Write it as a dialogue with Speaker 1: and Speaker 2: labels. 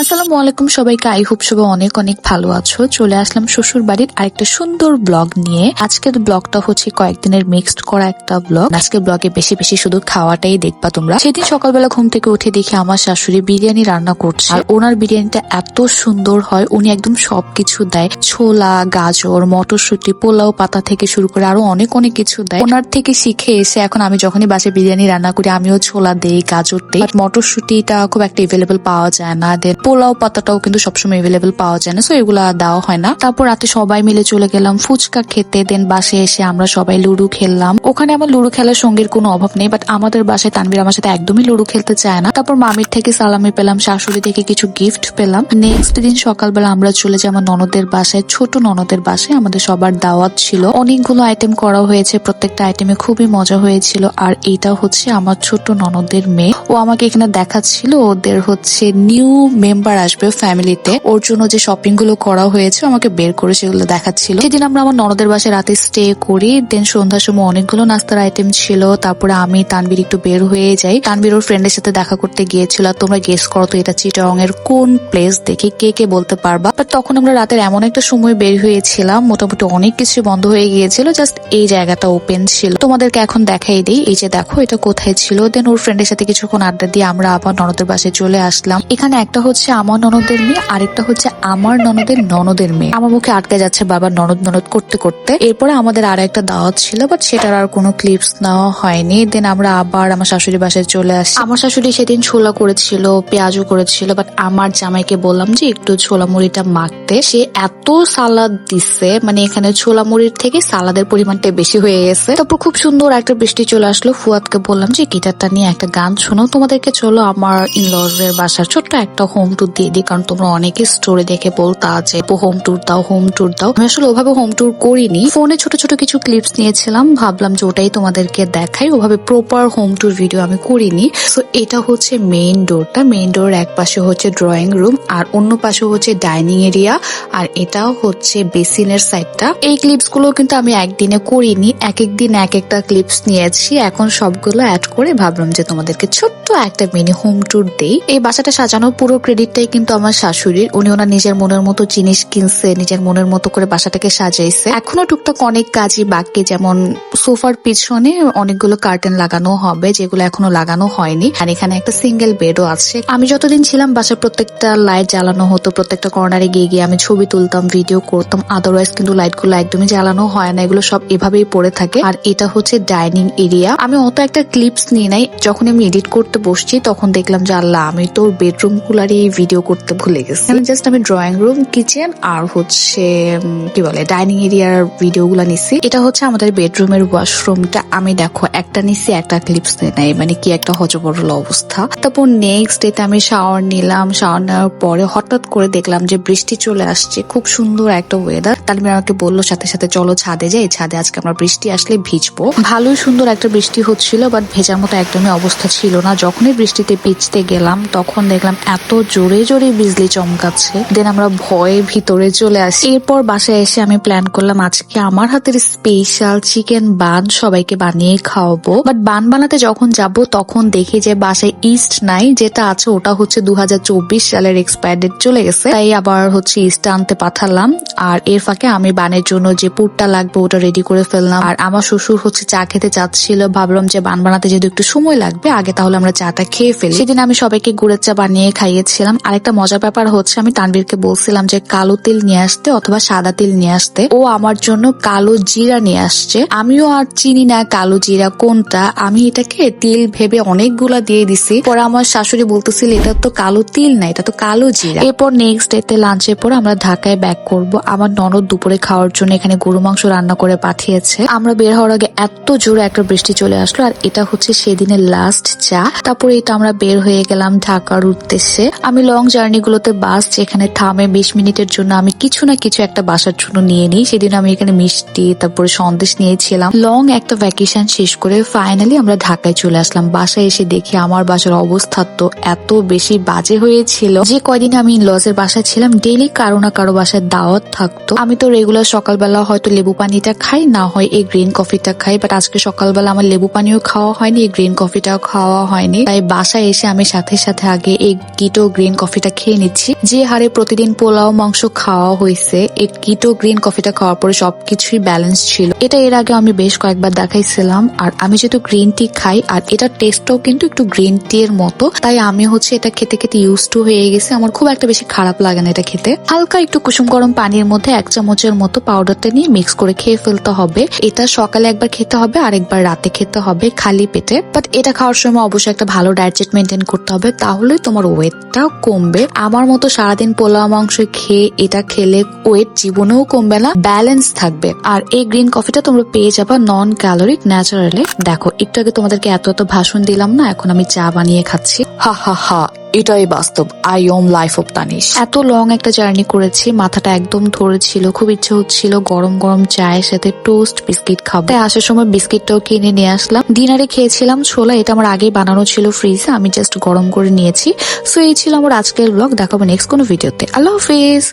Speaker 1: আসসালামু আলাইকুম সবাইকে। আই হোপ সবাই অনেক অনেক ভালো আছো। চলে আসলাম শ্বশুর বাড়ির আরেকটা সুন্দর ব্লগ নিয়ে। আজকের ব্লগটা হচ্ছে কয়েকদিনের মিক্সড করা একটা ব্লগ। আজকের ব্লগে বেশি বেশি শুধু খাওয়াটাই দেখবা তোমরা। সেদিন সকালবেলা ঘুম থেকে উঠে দেখি আমার শাশুড়ি বিরিয়ানি রান্না করছে। আর ওনার বিরিয়ানিটা এত সুন্দর হয়, উনি একদম সবকিছু দেয়। ছোলা, গাজর, মটরশুঁটি, পোলাও পাতা থেকে শুরু করে আরও অনেক অনেক কিছু দেয়। ওনার থেকে শিখে এসে এখন আমি যখনই বাসে বিরিয়ানি রান্না করি, আমিও ছোলা দেই, গাজর দেই। মটরশুঁটিটা খুব একটা এভেলেবেল পাওয়া যায় না। দেন পোলাও পাতাটাও কিন্তু সবসময় এভেলেবেল পাওয়া যায় না সো এগুলা দেওয়া হয় না। তারপর রাতে সবাই মিলে চলে গেলাম ফুচকা খেতে দেন বাসে এসে আমরা সবাই লুডো খেললাম। ওখানে আমার লুডো খেলার সঙ্গীর কোনো অভাব নেই বাট আমাদের বাসায় তানভীর আমার সাথে একদমই লুডো খেলতে চায় না। তারপর মামির থেকে সালামি পেলাম, শাশুড়ি থেকে কিছু গিফট পেলাম। নেক্সট দিন সকালবেলা আমরা চলে যাই আমার ননদের বাসায়, ছোট ননদের বাসায়। আমাদের সবার দাওয়াত ছিল। অনেকগুলো আইটেম করা হয়েছে, প্রত্যেকটা আইটেমে খুবই মজা হয়েছিল। আর এইটা হচ্ছে আমার ছোট ননদের মেয়ে। ও আমাকে এখানে দেখাচ্ছিল, ওদের হচ্ছে নিউ মেম্বার আসবে ফ্যামিলিতে। ওর জন্য যে শপিংগুলো করা হয়েছে, আমাকে বের করে সেগুলো দেখাচ্ছিল। সেদিন আমরা আমার ননদের বাসায় রাতে স্টে করি। দেন সন্ধ্যার সময় অনেকগুলো নাস্তার আইটেম ছিল। তারপরে আমি তানবীর একটু বের হয়ে যাই। তানবীর ওর ফ্রেন্ডের সাথে দেখা করতে গিয়েছিল। আর তোমরা গেস করো তো এটা চিটাং এর কোন প্লেস দেখে কে কে বলতে পারবা। বাট তখন আমরা রাতের এমন একটা সময় বের হয়েছিলাম। মোটামুটি অনেক কিছু বন্ধ হয়ে গিয়েছিল। জাস্ট এই জায়গাটা ওপেন ছিল। তোমাদেরকে এখন দেখাই দিই। এই যে দেখো, এটা কোথায় ছিল? দেন ওর ফ্রেন্ডের সাথে কিছুক্ষণ আড্ডা দিয়ে আমরা আবার ননদের বাসায় চলে আসলাম। এখানে একটা হচ্ছে আমার ননদের মেয়ে, আরেকটা হচ্ছে আমার ননদের ননদের মেয়ে। আমার মুখে আটকে যাচ্ছে বাবার ননদ ননদ করতে করতে। এরপরে আমাদের আর একটা দাওয়াত ছিল বাট সেটার আর কোনো ক্লিপস নেওয়া হয়নি। দেন আমরা আবার আমার শাশুড়ি বাসায় চলে আসি। আমার শাশুড়ি সেদিন ছোলা করেছিল, পেঁয়াজও করেছিল বাট আমার জামাইকে বললাম যে একটু ছোলা মুড়িটা মাখতে। সে এত সালাদ দিছে মানে এখানে ছোলা মুড়ির থেকে সালাদের পরিমাণটা বেশি হয়ে গেছে। তারপর খুব সুন্দর একটা বৃষ্টি চলে আসলো। ফুয়াদকে বললাম যে, গিটারটা নিয়ে একটা গান শোনো। তোমাদেরকে চলো আমার ইনলজ এর বাসার ছোট্ট একটা হোম ট্যুর দিয়ে দিই, কারণ তোমরা অনেকে স্টোরি দেখে বলতা যে হোম ট্যুর দাও হোম ট্যুর দাও। আমি আসলে ওভাবে হোম ট্যুর করিনি। ফোনে ছোট ছোট কিছু ক্লিপস নিয়েছিলাম। ভাবলাম যে ওটাই তোমাদেরকে দেখাই। ওভাবে প্রপার হোম ট্যুর ভিডিও আমি করিনি। সো এটা হচ্ছে মেইন ডোরটা মেইন ডোর এক পাশে হচ্ছে ড্রয়িং রুম আর অন্য পাশে হচ্ছে ডাইনিং এরিয়া আর এটাও হচ্ছে বেসিনের সাইডটা এই ক্লিপসগুলো কিন্তু আমি একদিনে করিনি। এক এক দিন এক একটা ক্লিপস নিয়েছি। এখন সবগুলো অ্যাড করে ভাবলাম যে তোমাদেরকে ছোট্ট একটা মিনি হোম ট্যুর দেই। এই বাসাটা সাজানো পুরো ক্রেডিটটাই কিন্তু আমার শাশুড়ির। উনি ওনার নিজের মনের মতো জিনিস কিনছে, নিজের মনের মতো করে বাসাটাকে সাজাইছে। এখনও টুকটাক অনেক কাজই বাকি, যেমন সোফার পিছনে অনেকগুলো কার্টেন লাগানো হবে, যেগুলো এখনও লাগানো হয়নি। আর এখানে একটা সিঙ্গেল বেডও আছে। আমি যতদিন ছিলাম বাসার প্রত্যেকটা লাইট জ্বালানো হতো, প্রত্যেকটা কর্নারে গিয়ে গিয়ে আমি ছবি তুলতাম, ভিডিও করতাম। আদারওয়াইজ কিন্তু লাইটগুলো একদমই জ্বালানো হয় না, এগুলো সব এভাবেই পড়ে থাকে। আর এটা হচ্ছে ডাইনিং এরিয়া। আমি অত একটা ক্লিপস নিয়ে নাই। যখন আমি এডিট করতে বসছি, তখন দেখলাম যে, আল্লাহ, আমি তোর বেডরুম গুলারই ভিডিও করতে ভুলে গেছি। জাস্ট আমি ড্রয়িং রুম কিচেন আর হচ্ছে কি বলে ডাইনিং এরিয়ার ভিডিও গুলা নিছি। এটা হচ্ছে আমাদের বেডরুমের ওয়াশরুমটা আমি দেখো, একটা নিছি, একটা ক্লিপস নাই মানে কি একটা হজবরল অবস্থা। তারপর নেক্সট ডেতে আমি শাওয়ার নিলাম। শাওয়ার নেওয়ার পরে হঠাৎ করে দেখলাম যে বৃষ্টি চলে আসছে। খুব সুন্দর একটা ওয়েদার তাহলে আমাকে বলল, সাথে সাথে চলো ছাদে যাই। ছাদে আজকে আমরা বৃষ্টি আসলে ভিজবো। ভালোই সুন্দর একটা বৃষ্টি হচ্ছিল বাট ভেজার মতো একদমই অবস্থা ছিল না। যখনই বৃষ্টিতে ভিজতে গেলাম, তখন দেখলাম এত জোরে জোরে বিজলি চমকাচ্ছে। দেন আমরা ভয়ে ভিতরে চলে আসি। এরপর বাসায় এসে আমি প্ল্যান করলাম আজকে আমার হাতের স্পেশাল চিকেন বান সবাইকে বানিয়ে খাওয়াবো। বাট বান বানাতে যখন যাব, তখন দেখি যে বাসায় ইস্ট নাই, যেটা আছে ওটা হচ্ছে দুই হাজার চব্বিশ সালের এক্সপায়ার ডেট চলে গেছে। তাই আবার হচ্ছে ইস্ট আনতে পাঠালাম। আর এর ফাঁকে আমি বানের জন্য যে পুরটা লাগবে, ওটা রেডি করে ফেললাম। আর আমার শ্বশুর হচ্ছে চা খেতে চাচ্ছিল, ভাবলাম যে বান বানাতে যেহেতু একটু সময় লাগবে, আগে তাহলে আমরা চাটা খেয়ে ফেলি। সেদিন আমি সবাইকে গুড়ের চা বানিয়ে খাইয়েছিলাম। আরেকটা মজার ব্যাপার হচ্ছে, আমি তানবীরকে বলছিলাম যে কালো তিল নিয়ে আসতে অথবা সাদা তিল নিয়ে আসতে। ও আমার জন্য কালো জিরা নিয়ে আসছে। আমিও আর চিনি না কালো জিরা কোনটা। আমি এটাকে তিল ভেবে অনেকগুলা দিয়ে দিছি। পরে আমার শাশুড়ি বলতেছিল, এটা তো কালো তিল না, এটা তো কালো জিরা। এরপর নেক্সট ডেতে লাঞ্চের পর আমরা ঢাকায় ব্যাক করব। আমার ননদ দুপুরে খাওয়ার জন্য এখানে গরু মাংস রান্না করে পাঠিয়েছে। আমরা বের হওয়ার আগে এত জোরে একটা বৃষ্টি চলে আসলো, আর এটা হচ্ছে সেদিনের লাস্ট চা। তারপরে এটা আমরা বের হয়ে গেলাম ঢাকার উদ্দেশ্যে। আমি লং জার্নিগুলোতে বাস যেখানে থামে বিশ মিনিটের জন্য আমি কিছু না কিছু একটা বাসার জন্য নিয়ে নিই। সেদিন আমি এখানে মিষ্টি, তারপরে সন্দেশ নিয়েছিলাম। লং একটা ভ্যাকেশন শেষ করে ফাইনালি আমরা ঢাকায় চলে আসলাম। বাসায় এসে দেখি আমার বাসার অবস্থা তো এত বেশি বাজে হয়েছিল। যে কয়দিন আমি লজের বাসায় ছিলাম ডেইলি কারও না কারও বাসায় দাওয়াত থাকতো। আমি তো রেগুলার সকালবেলা হয়তো লেবু পানিটা খাই, না হয় এই গ্রিন কফিটা খাই। বাট আজকে সকালবেলা আমার লেবু পানিও খাওয়া হয়নি, এই গ্রিন কফিটাও খাওয়া হয়নি। তাই বাসায় এসে আমি সাথে সাথে আগে এই কিটো গ্রিন কফিটা খেয়ে নিচ্ছি। যে হারে প্রতিদিন পোলাও, মাংস খাওয়া হয়েছে এই কিটো গ্রিন কফিটা খাওয়ার পরে সবকিছুই ব্যালেন্স ছিল। এটা এর আগে আমি বেশ কয়েকবার দেখাইছিলাম, আর আমি যেহেতু গ্রিন টি খাই, আর এটার টেস্টটাও কিন্তু একটু গ্রিন টি এর মতো, তাই আমি হচ্ছে এটা খেতে খেতে ইউজ টু হয়ে গেছে। আমার খুব একটা বেশি খারাপ লাগে না এটা খেতে। হালকা একটু কুসুম গরম পানির মধ্যে এক চামচের মতো পাউডারটা নিয়ে মিক্স করে খেয়ে ফেলতে হবে। এটা সকালে একবার খেতে হবে, আর একবার রাতে খেতে হবে খালি পেটে। বাট এটা খাওয়ার সময় অবশ্যই একটা ভালো ডায়েট মেনটেন করতে হবে তাহলে তোমার ওয়েটটাও কমবে। আমার মতো সারাদিন পোলাও, মাংস খেয়ে এটা খেলে ওয়েট জীবনেও কমবে না ব্যালেন্স থাকবে। আর এই গ্রিন কফিটা তোমরা পেয়ে যাবা নন ক্যালোরিক ন্যাচারালি দেখো, একটু আগে তোমাদেরকে এত এত ভাষণ দিলাম না, এখন আমি চা বানিয়ে খাচ্ছি। হা হা হা। এটাই বাস্তব। I am life of Tanish এত লং একটা জার্নি করেছি, মাথাটা একদম ধরেছিল, খুব ইচ্ছে হচ্ছিল গরম গরম চায়ের সাথে টোস্ট বিস্কিট খাব। তাই আসার সময় বিস্কিটটাও কিনে নিয়ে আসলাম। ডিনারে খেয়েছিলাম ছোলা, এটা আমার আগে বানানো ছিল ফ্রিজে আমি জাস্ট গরম করে নিয়েছি। সো এই ছিল আমার আজকের ব্লগ দেখাবো নেক্সট কোনো ভিডিওতে আল্লাহ হাফিজ!